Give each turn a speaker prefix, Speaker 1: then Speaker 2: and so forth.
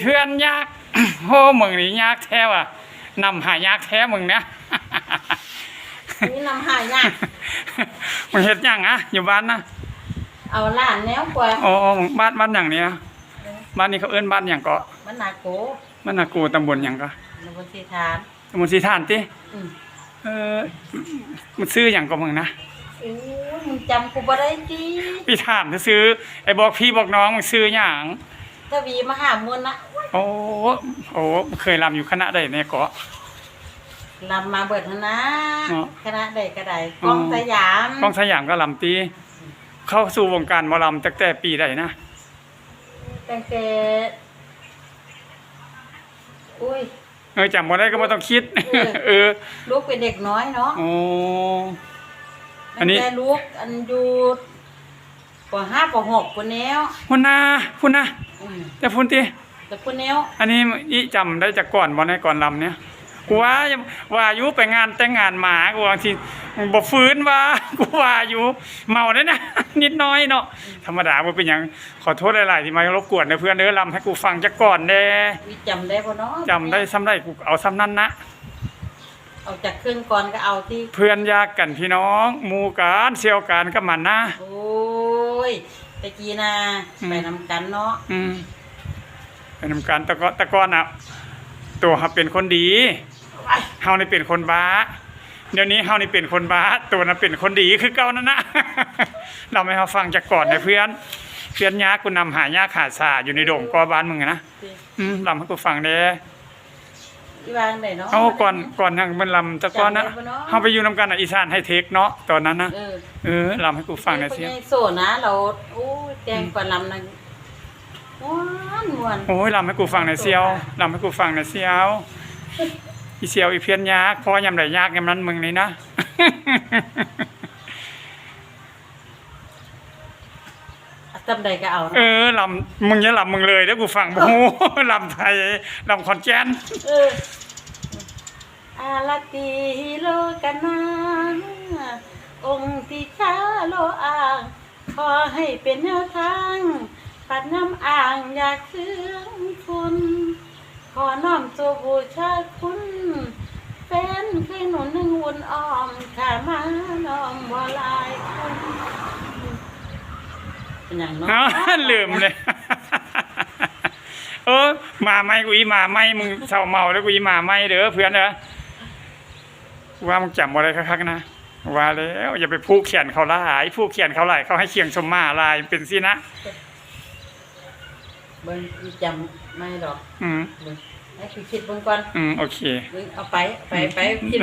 Speaker 1: เพื่อนยากโหมึงนี่ยากแท้ว่ะนำหายากแท้มึงนะ
Speaker 2: นี่นำหายาก
Speaker 1: มึงเฮ็ดหยังอะอยู่บ้านนะ
Speaker 2: เอาล้านแนวกว่า
Speaker 1: โอ้มึงบ้านบ้านหยังนี่นะบ้านนี้เขาเอิ้นบ้านหยังก็
Speaker 2: มันนาโก
Speaker 1: มันน่ะกูตำบลหยังก็
Speaker 2: นบนสีทาน
Speaker 1: ตำบลสีทานติ
Speaker 2: อืม
Speaker 1: เออมันซื้อหยังก็มึงนะ
Speaker 2: โอ้ยมึงจำกูบ่ได้จี
Speaker 1: พี่ถามซื้อไอ้บอกพี่บอกน้องมึงซื้อหยัง
Speaker 2: ทวีมหามวลนะ
Speaker 1: โอ้โอ้เคยรำอยู่คณะใดในเกาะ
Speaker 2: ลำมาเบิดหั่นนะ
Speaker 1: เนาะ
Speaker 2: คณะใดก็ได้
Speaker 1: อ๋อ
Speaker 2: กองสยาม
Speaker 1: กองสยามก็ลำตี เข้าสู่วงการหมอลำตั้งแต่ปีใดนะ
Speaker 2: ตั้งแต่อุ้ย
Speaker 1: เออจำบ่ได้ก็บ่ต้องคิด
Speaker 2: เออ
Speaker 1: เออ
Speaker 2: ลูกเป็นเด็กน้อยเนาะ
Speaker 1: โอ้ อันนี้
Speaker 2: ตั้งแต่ลูกอันอยู่ปห้าปหกคนแนว
Speaker 1: พุ่นนะพุ่นนะ
Speaker 2: อืม
Speaker 1: แต่พุ่นติ
Speaker 2: แต่คนแนว
Speaker 1: อันนี้อีจำได้จากก่อนบ่ในก่อนลำเนี่ยกูว่าว่าอยู่ไปงานแต่งงานหมากูบางทีบ่ฟื้นว่ากูว่าอยู่เมาได้นะ นิดน้อยเนาะธรรมดาบ่เป็นหยังขอโทษหลายๆที่มารบกวนนะเพื่อนเด้อลำให้กูฟังจักก่อนแน่
Speaker 2: วิจำได้ปะเนาะ
Speaker 1: จำได้ซ้ำได้กูเอาซ้ำนั้นนะ
Speaker 2: เอาจากเครื่องก่อนก็เอาที่
Speaker 1: เพื่อนยากกันพี่น้องหมู่กันเสี่ยวกันกับมันนะ
Speaker 2: โอ้ย ตะกี้นะ
Speaker 1: อืม
Speaker 2: ไปนำกันเนาะ
Speaker 1: อืมเป็นนำการตะกอนตะกอนอะ ตัวเฮาเป็นคนดีเฮานี่เป็นคนบ้า เดี๋ยวนี้เฮานี่เป็นคนบ้า ตัวนั้นเป็นคนดีคือเก่านั่นนะ เราไม่เฮาฟังจากก่อนนะเพื่อน เพื่อนยากกูนำหายากขาดสาอยู่ในโด่งกอบ้านมึงอะนะอืมลำให้กูฟังเด้
Speaker 2: ที่วางได้เนาะ
Speaker 1: เอาก่อนก่อนทางมันลำตะกอนนะ
Speaker 2: จำได้ปะเนาะ
Speaker 1: เฮาไปอยู่นำกันอะอีสานไฮเทคเนาะตอนนั้นนะ
Speaker 2: เออ
Speaker 1: เออลำให้กูฟังหน่อยสิ
Speaker 2: เป็นไโซนะเราโอ้ยแจงกว่าลำนะว้านมวน
Speaker 1: โอ้ยลำให้กูฟังหน่อยเซียวลำให้กูฟังหน่อยเซียวอีเซียวอีเพี้ยนยากเพราะว่ายำไหนยากยำนั้นมึงนี่นะำ
Speaker 2: ใดก็เอา
Speaker 1: เอ
Speaker 2: เนาะ
Speaker 1: อลำมึงอย่าลำมึงเลยเด้อกูฟังโอ้โหลำไทยลำขอนแก่น
Speaker 2: เอออาลาติโลกันนาองค์ที่ชาโลอ่างขอให้เป็นแนวทางปัดน้ำอ่างอยากเสื่อมคุณ ขอน้อมตัวบูชาคุณแฟนเคยหนุนหนึ่งวุ่นอ้อมขามาน้อมวลายคุณ เป็นอย่างเนาะ
Speaker 1: เนาะลืมเลยเออมาไม่กูอีมาไม่มึงเศร้าเมาแล้วกูอีมาไม่เด้อเพื่อนเด้อว่ามึงจำอะไรคักๆนะว่าแล้วอย่าไปพูกเขียนเขาหลายพูกเขียนเขาหลายเขาให้เคียงชมมาลายเป็นสินะ
Speaker 2: เบิ้งอีจำไม่หรอก
Speaker 1: อืม
Speaker 2: เบิ้งให้คือคิดเบิ้งก่อน
Speaker 1: อืมโอเค
Speaker 2: เบิ้งเอาไปไปไปคิด